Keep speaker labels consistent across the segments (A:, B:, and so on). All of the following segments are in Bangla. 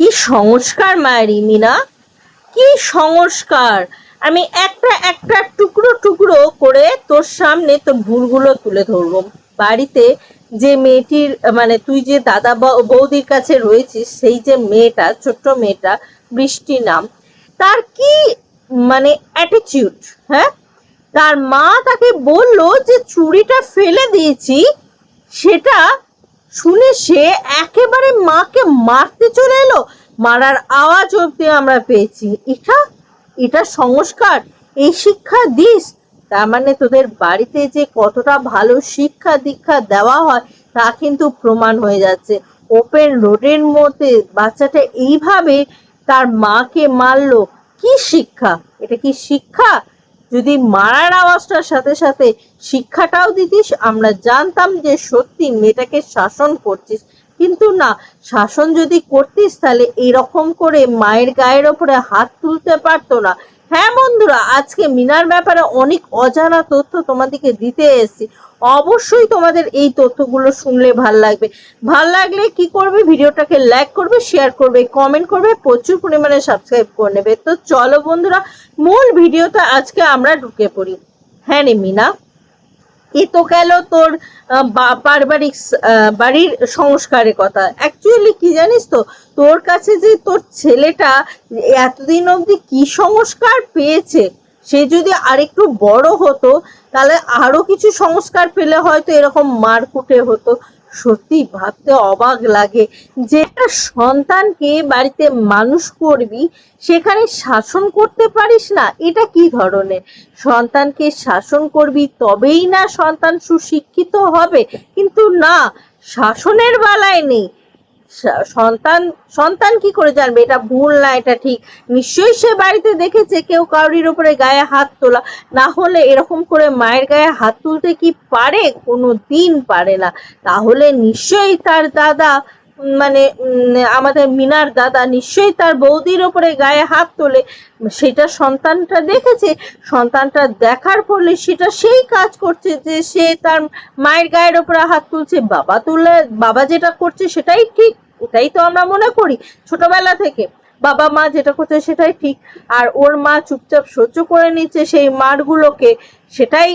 A: কি সংস্কার, মায়ের মিনা? কি সংস্কার? আমি একটা একটা টুকরো টুকরো করে তোর সামনে তোর ভুলগুলো তুলে ধরবো। বাড়িতে যে মেয়েটির মানে তুই যে দাদা বৌদির কাছে রয়েছিস, সেই যে মেয়েটা, ছোট্ট মেয়েটা, বৃষ্টি নাম, তার কি মানে অ্যাটিটিউড হ্যাঁ? তার মা তাকে বলল যে চুড়িটা ফেলে দিয়েছি, সেটা শুনে সে একেবারে মাকে মারতে চলে এলো। মারার আওয়াজ অব্দি আমরা পেয়েছি। এটা এটা সংস্কার, এই শিক্ষা দিস। তার মানে তোদের বাড়িতে যে কতটা ভালো শিক্ষা দীক্ষা দেওয়া হয়, তা কিন্তু প্রমাণ হয়ে যাচ্ছে। ওপেন রোডের মধ্যে বাচ্চাটা এইভাবে তার মাকে মারলো। কি শিক্ষা? এটা কি শিক্ষা? যদি মারার আওয়াজটার সাথে সাথে শিক্ষাটাও দিতিস, আমরা জানতাম যে সত্যি মেয়েটাকে শাসন করছিস। কিন্তু না, শাসন যদি করতিস, তাহলে এরকম করে মায়ের গায়ের ওপরে হাত তুলতে পারতো না। হ্যাঁ বন্ধুরা, আজকে মিনার ব্যাপারে অনেক অজানা তথ্য তোমাদেরকে দিতে এসেছি। অবশ্যই তোমাদের এই তথ্যগুলো শুনলে ভালো লাগবে। ভালো লাগলে কি করবে? ভিডিওটাকে লাইক করবে শেয়ার করবে কমেন্ট করবে, প্রচুর পরিমাণে সাবস্ক্রাইব করে নেবে। তো চলো বন্ধুরা, মূল ভিডিওটা আজকে আমরা ঢুকে পড়ি। হ্যাঁ রে মিনা, এ তো গেল তোর পারিবারিক বাড়ির সংস্কারের কথা। অ্যাকচুয়ালি কি জানিস তো, তোর কাছে যে তোর ছেলেটা এতদিন অবধি কি সংস্কার পেয়েছে? সে যদি আরেকটু বড় হতো, তাহলে আরও কিছু সংস্কার পেলে হয়তো এরকম মারকুটে হতো। সত্যি ভাবতে অবাক লাগে যে একটা সন্তানকে বাড়িতে মানুষ করবি, সেখানে শাসন করতে পারিস না, এটা কি ধরনের? সন্তানকে শাসন করবি তবেই না সন্তান সুশিক্ষিত হবে, কিন্তু না, শাসনের বেলায় নেই। সন্তান সন্তান কি করে জানবে? এটা ভুল না, এটা ঠিক। নিশ্চয়ই সে বাড়িতে দেখেছে কেউ কাউরির উপরে গায়ে হাত তোলা। না হলে এরকম করে মায়ের গায়ে হাত তুলতে কি পারে? কোনো দিন পারে না। তাহলে নিশ্চয়ই তার দাদা মানে আমাদের মিনার দাদা নিশ্চয়ই তার বৌদির ওপরে গায়ে হাত তোলে। সেটা সন্তানটা দেখেছে। সন্তানটা দেখার ফলে সেটা সেই কাজ করছে যে সে তার মায়ের গায়ের ওপরে হাত তুলছে। বাবা তুলে, বাবা যেটা করছে সেটাই ঠিক এটাই তো আমরা মনে করি ছোটবেলা থেকে। বাবা মা যেটা করছে সেটাই ঠিক। আর ওর মা চুপচাপ সহ্য করে নিচ্ছে সেই মারগুলোকে। সেটাই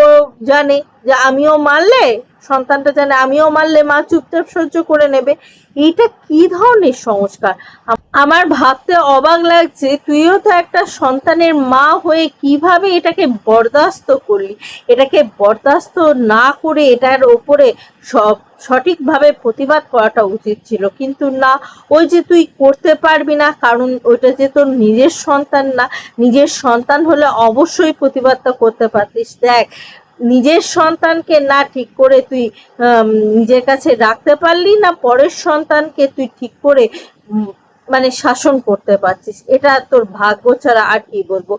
A: ও জানে যে আমিও মারলে সন্তানটা জানে, আমিও মারলে মা চুপচাপ সহ্য করে নেবে। এইটা কি ধরনের সংস্কার? আমার ভাবতে অবাক লাগছে, তুইও তো একটা সন্তানের মা হয়ে কীভাবে এটাকে বরদাস্ত করলি? এটাকে বরদাস্ত না করে এটার ওপরে সব সঠিকভাবে প্রতিবাদ করাটা উচিত ছিল। কিন্তু না, ওই যে তুই করতে পারবি না, কারণ ওইটা যে তোর নিজের সন্তান না, নিজের সন্তান হলে অবশ্যই প্রতিবাদটা করতে পারতিস। দেখ নিজের সন্তানকে না ঠিক করে তুই নিজের কাছে রাখতে পারলি না, পরের সন্তানকে তুই ঠিক করে মানে শাসন করতে পারছিস? এটা তোর ভাগ্য ছাড়া আর কি বলব?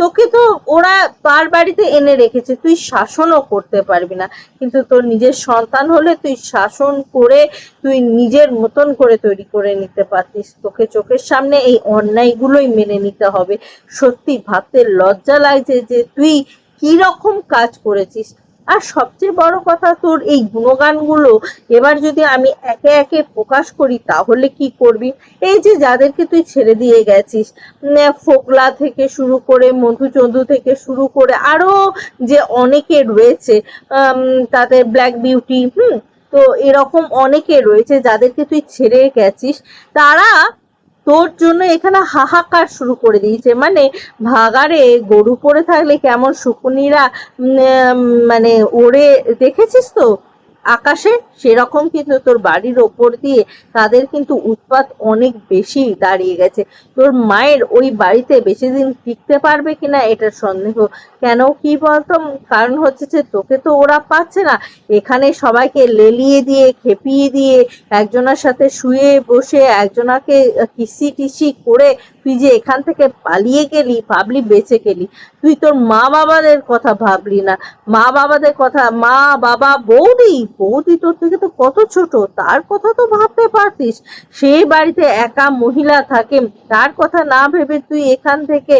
A: তোকে তো ওরা তার বাড়িতে এনে রেখেছে, তুই শাসনও করতে পারবি না। কিন্তু তোর নিজের সন্তান হলে তুই শাসন করে, তুই নিজের মতন করে তৈরি করে নিতে পারতিস। তোকে চোখের সামনে এই অন্যায়গুলোই মেনে নিতে হবে। সত্যি ভাবতে লজ্জা লাগছে যে তুই কি রকম কাজ করেছিস? আর সবচেয়ে বড় কথা তোর এই গুণগানগুলো, এবার যদি আমি একে একে প্রকাশ করি, তাহলে কি করবি? এই যে যাদেরকে তুই ছেড়ে দিয়ে গেছিস ফোকলা থেকে শুরু করে মধুচন্দ্র থেকে শুরু করে, আরও যে অনেকে রয়েছে তাদের ব্ল্যাক বিউটি হুম, তো এরকম অনেকে রয়েছে যাদেরকে তুই ছেড়ে গেছিস, তারা তোর জন্য এখানে হাহাকার শুরু করে দিয়েছে। মানে ভাগারে গরু পড়ে থাকলে কেমন শুকুনিরা মানে ওড়ে, দেখেছিস তো? আকাশে, সেরকম কিন্তু তোর বাড়ির ওপর দিয়ে তাদের কিন্তু উৎপাত অনেক বেশি দাঁড়িয়ে গেছে। তোর মায়ের ওই বাড়িতে বেশি দিন টিকতে পারবে কিনা এটা সন্দেহ। কেন কি বলতো? কারণ হচ্ছে যে তোকে তো ওরা পাচ্ছে না। এখানে সবাইকে লেলিয়ে দিয়ে, খেপিয়ে দিয়ে একজনের সাথে শুয়ে বসে একজনাকে কিসি টিসি করে তুই যে এখান থেকে পালিয়ে গেলি ভাবলি বেঁচে গেলি, তুই তোর মা বাবাদের কথা ভাবলি না। মা বাবাদের কথা মা বাবা বৌদি বৌদি তোর থেকে তো কত ছোট, তার কথা তো ভাবতে পারতিস। সেই বাড়িতে একা মহিলা থাকে, তার কথা না ভেবে তুই এখান থেকে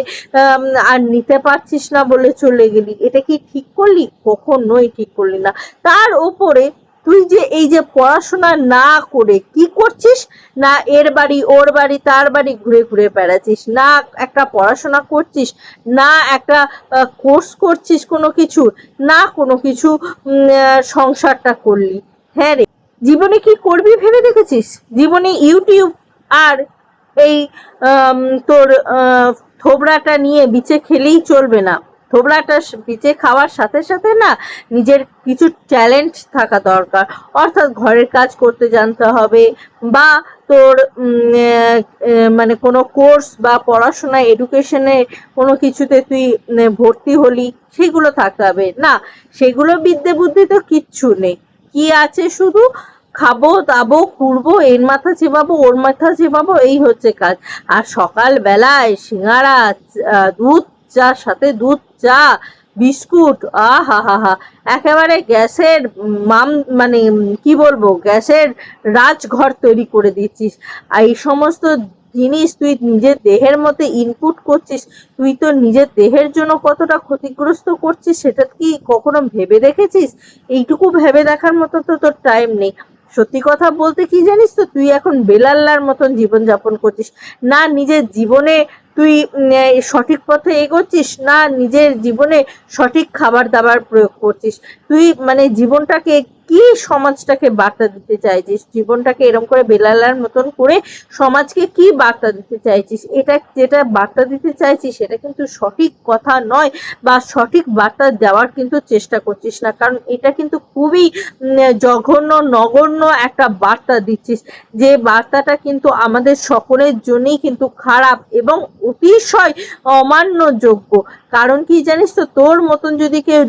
A: আর নিতে পারছিস না বলে চলে গেলি। এটা কি ঠিক করলি? কখনোই ঠিক করলি না। তার উপরে তুই যে এই যে পড়াশোনা না করে কি করছিস? না এর বাড়ি, ওর বাড়ি, তার বাড়ি ঘুরে ঘুরে বেড়াচ্ছিস, না একটা পড়াশোনা করছিস, না একটা কোর্স করছিস কোনো কিছু, না কোনো কিছু সংসারটা করলি। হ্যাঁ রে, জীবনে কি করবি ভেবে দেখেছিস? জীবনে ইউটিউব আর এই তোর থোবড়াটা নিয়ে বিচে খেলেই চলবে না। থোবড়াটা স- বিচে খাওয়ার সাথে সাথে না নিজের কিছু ট্যালেন্ট থাকা দরকার। অর্থাৎ ঘরের কাজ করতে জানতে হবে বা তোর মানে কোনো কোর্স বা পড়াশোনা এডুকেশনে কোনো কিছুতে তুই ভর্তি হলি, সেগুলো থাকতে হবে। না, সেগুলো বিদ্যে বুদ্ধি তো কিচ্ছু নেই। কি আছে শুধু খাব, দাবো ঘুরবো এর মাথা চেপাবো ওর মাথা চেপাবো এই হচ্ছে কাজ। আর সকালবেলায় সিঙ্গারা দুধ চা সাথে দুধ, চা, বিস্কুট, আহা, হা হা। একেবারে গ্যাসের মাম মানে কি বলব, গ্যাসের রাজঘর তৈরি করে দিচ্ছিস। আর এই সমস্ত জিনিস তুই নিজের দেহের মধ্যে ইনপুট করছিস, তুই তো নিজের দেহের জন্য কতটা ক্ষতিগ্রস্ত করছিস, সেটা কি কখনো ভেবে দেখেছিস? এইটুকু ভেবে দেখার মতো তো তোর টাইম নেই। সত্যি কথা বলতে কি জানিস তো, তুই এখন বেলাল্লার মতন জীবনযাপন করছিস। না, নিজের জীবনে তুই সঠিক পথে এগোচ্ছিস না নিজের জীবনে সঠিক খাবার দাবার প্রয়োগ করছিস? তুই মানে জীবনটাকে কি সমাজটাকে বার্তা দিতে চাইছিস? জীবনটাকে এরকম করে বেলালার মতন করে সমাজকে কি বার্তা দিতে চাইছিস? এটা যেটা বার্তা দিতে চাইছিস সেটা কিন্তু সঠিক কথা নয় বা সঠিক বার্তা দেওয়ার কিন্তু চেষ্টা করছিস না। কারণ এটা কিন্তু খুবই জঘন্য, নগণ্য একটা বার্তা দিচ্ছিস। যে বার্তাটা কিন্তু আমাদের সকলের জন্যই কিন্তু খারাপ এবং অতিশয় অমান্যযোগ্য। কারণ কি জানিস তো, তোর মতন যদি কেউ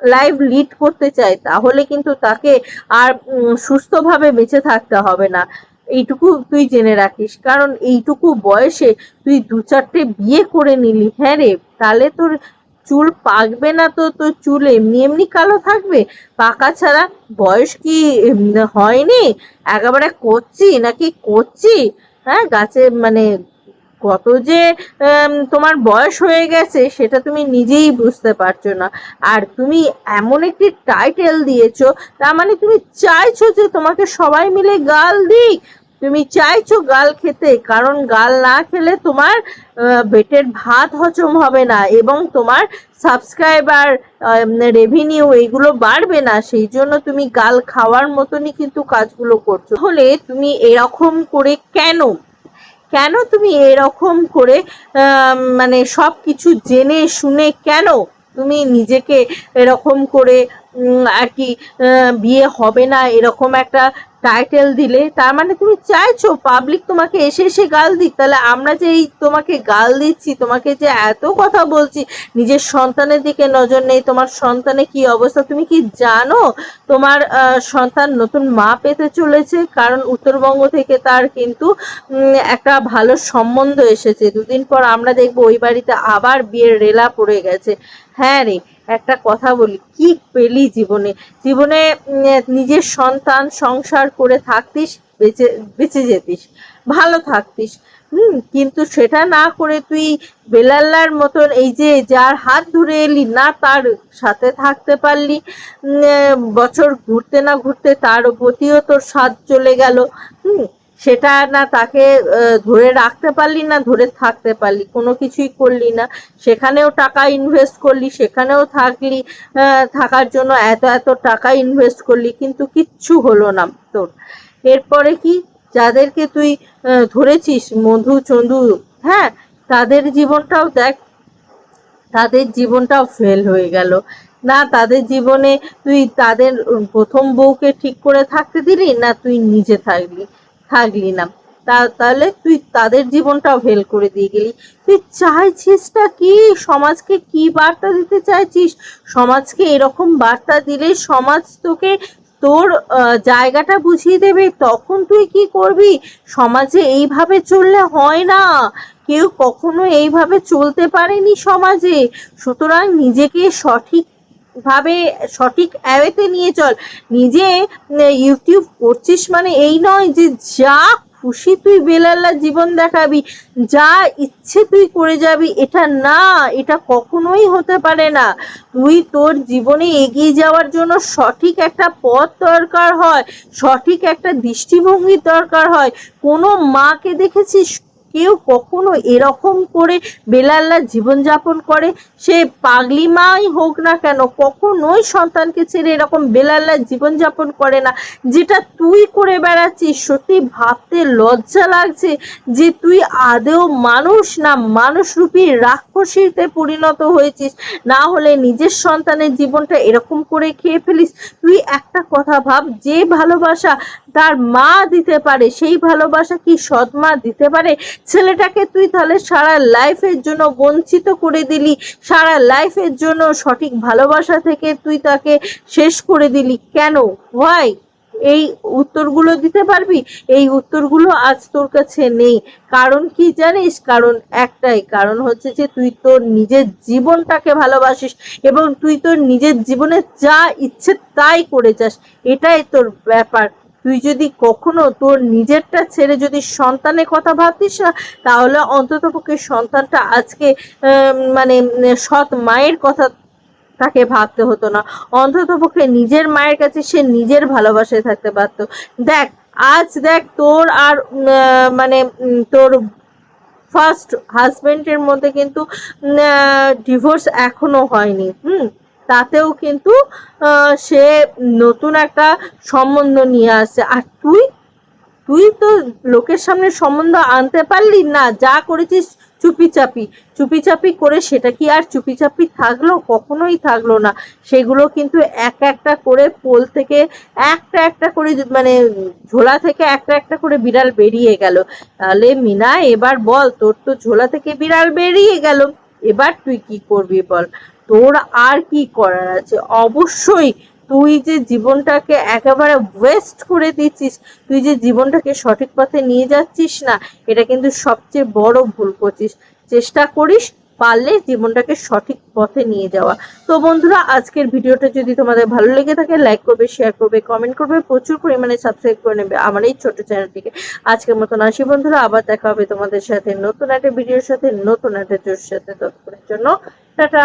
A: লাইভ লিড করতে চায়, তাহলে কিন্তু তাকে আর সুস্থভাবে বেঁচে থাকতে হবে না। এইটুকু তুই জেনে রাখিস, কারণ এইটুকু বয়সে তুই দু চারটে বিয়ে করে নিলি হ্যাঁ রে, তাহলে তোর চুল পাকবে না তো, তোর চুল এমনি এমনি কালো থাকবে? পাকা ছাড়া বয়স কি হয়নি? একেবারে করছি নাকি করছি হ্যাঁ গাছে মানে কত যে তোমার বয়স হয়ে গেছে, সেটা তুমি নিজেই বুঝতে পারছ না। আর তুমি এমন একটি টাইটেল দিয়েছ, তার মানে তুমি চাইছো যে তোমাকে সবাই মিলে গাল দিক। তুমি চাইছো গাল খেতে, কারণ গাল না খেলে তোমার পেটের ভাত হজম হবে না এবং তোমার সাবস্ক্রাইবার রেভিনিউ এইগুলো বাড়বে না। সেই জন্য তুমি গাল খাওয়ার মতনই কিন্তু কাজগুলো করছ। তাহলে তুমি এরকম করে কেন কেন তুমি এরকম করে মানে সব কিছু জেনে শুনে কেন তুমি নিজেকে এরকম করে আর কি বিয়ে হবে না, এরকম একটা টাইটেল দিলে, তার মানে তুমি চাইছো পাবলিক তোমাকে এসে এসে গাল দিক। তাহলে আমরা যে এই তোমাকে গাল দিচ্ছি, তোমাকে যে এত কথা বলছি, নিজের সন্তানের দিকে নজর নেই, তোমার সন্তানে কি অবস্থা তুমি কি জানো? তোমার সন্তান নতুন মা পেতে চলেছে, কারণ উত্তরবঙ্গ থেকে তার কিন্তু একটা ভালো সম্বন্ধ এসেছে। দুদিন পর আমরা দেখব ওই বাড়িতে আবার বিয়ের রেলা পড়ে গেছে। হ্যাঁ রে, একটা কথা বলি, কি পেলি জীবনে? জীবনে নিজের সন্তান সংসার করে থাকতিস, বেঁচে বেঁচে যেতিস, ভালো থাকতিস। হুম, কিন্তু সেটা না করে তুই বেলাল্লার মতন এই যে যার হাত ধরে এলি, না তার সাথে থাকতে পারলি বছর ঘুরতে না ঘুরতে তার প্রতিও তোর স্বাদ চলে গেল। হুম সেটা না তাকে ধরে রাখতে পারলি না, ধরে থাকতে পারলি। কোনো কিছুই করলি না। সেখানেও টাকা ইনভেস্ট করলি, সেখানেও থাকলি থাকার জন্য এত এত টাকা ইনভেস্ট করলি, কিন্তু কিচ্ছু হলো না তোর। এরপরে কি? যাদেরকে তুই ধরেছিস, মধু, চন্দু হ্যাঁ তাদের জীবনটাও দেখ। তাদের জীবনটাও ফেল হয়ে গেল। না, তাদের জীবনে তুই তাদের প্রথম বউকে ঠিক করে থাকতে দিলি, না তুই নিজে থাকলি? থাকলি না। তা, তাহলে তুই তাদের জীবনটাও ফেল করে দিয়ে গেলি। তুই চাইছিসটা কি? সমাজকে কি বার্তা দিতে চাইছিস? সমাজকে এরকম বার্তা দিলে সমাজ তোকে তোর জায়গাটা বুঝিয়ে দেবে। তখন তুই কি করবি? সমাজে এইভাবে চললে হয় না। কেউ কখনো এইভাবে চলতে পারেনি সমাজে। সুতরাং নিজেকে সঠিক ভাবে সঠিক অ্যাওয়েতে নিয়ে চল। নিজে ইউটিউব করছিস মানে এই নয় যে যা খুশি তুই বেলাল্লা জীবন দেখাবি, যা ইচ্ছে তুই করে যাবি, এটা না, এটা কখনোই হতে পারে না। তুই তোর জীবনে এগিয়ে যাওয়ার জন্য সঠিক একটা পথ দরকার হয়, সঠিক একটা দৃষ্টিভঙ্গির দরকার হয়। কোনো মাকে দেখেছিস কেউ কখনো এরকম করে বেলাল্লা জীবনযাপন করে। সে পাগলি মাই হোক না কেন, কখনোই সন্তানকে ছেড়ে এরকম বেলাল্লা জীবনযাপন করে না। যেটা তুই করে বেড়াচ্ছিস, সত্যি ভাবতে লজ্জা লাগছে যে তুই আদেও মানুষ না, মানুষরূপী রাক্ষসীতে পরিণত হয়েছিস। না হলে নিজের সন্তানের জীবনটা এরকম করে খেয়ে ফেলিস। তুই একটা কথা ভাব, যে ভালোবাসা তার মা দিতে পারে, সেই ভালোবাসা কি সৎ মা দিতে পারে? ছেলেটাকে তুই তাহলে সারা লাইফের জন্য বঞ্চিত করে দিলি, সারা লাইফের জন্য সঠিক ভালোবাসা থেকে তুই তাকে শেষ করে দিলি। কেন? ভাই এই উত্তরগুলো দিতে পারবি? এই উত্তরগুলো আজ তোর কাছে নেই। কারণ কি জানিস? কারণ একটাই। কারণ হচ্ছে যে তুই তোর নিজের জীবনটাকে ভালোবাসিস এবং তুই তোর নিজের জীবনে যা ইচ্ছে তাই করে যাস। এটাই তোর ব্যাপার। তুই যদি কখনো তোর নিজেরটা ছেড়ে যদি সন্তানের কথা ভাবতিস না, তাহলে অন্তত পক্ষে সন্তানটা আজকে মানে সৎ মায়ের কথা তাকে ভাবতে হতো না। অন্তত পক্ষে নিজের মায়ের কাছে সে নিজের ভালোবাসায় থাকতে পারতো। দেখ, আজ দেখ তোর আর মানে তোর ফার্স্ট হাজবেন্ডের মধ্যে কিন্তু ডিভোর্স এখনও হয়নি, হুম? তাতেও কিন্তু সে নতুন একটা সম্বন্ধ নিয়ে আসছে আর তুই তুই তো লোকের সামনে সম্বন্ধ আনতে পারলি না, যা করেছিস চুপি চাপি চুপি চাপি করে সেটা কি আর চুপি চাপি থাকল? কখনোই থাকল না। সেগুলো কিন্তু এক একটা করে পোল থেকে একটা একটা করে মানে ঝোলা থেকে একটা একটা করে বিড়াল বেরিয়ে গেল। তাহলে মিনা, এবার বল, তোর তো ঝোলা থেকে বিড়াল বেরিয়ে গেল। এবার তুই কি করবি বল? তোর আর কি করার আছে? অবশ্যই তুই যে জীবনটাকে একেবারে ওয়েস্ট করে দিচ্ছিস, তুই যে জীবনটাকে সঠিক পথে নিয়ে যাচ্ছিস না, এটা কিন্তু সবচেয়ে বড় ভুল করছিস। চেষ্টা করিস পারলে জীবনটাকে সঠিক পথে নিয়ে যাওয়া। তো বন্ধুরা, আজকের ভিডিওটা যদি তোমাদের ভালো লেগে থাকে লাইক করবে শেয়ার করবে কমেন্ট করবে, প্রচুর পরিমাণে সাবস্ক্রাইব করে নেবে আমার এই ছোট চ্যানেলটিকে। আজকের মতন আসি বন্ধুরা, আবার দেখা হবে তোমাদের সাথে নতুন একটা ভিডিওর সাথে, নতুন একটা জোর সাথে। তৎপরের জন্য, টাটা।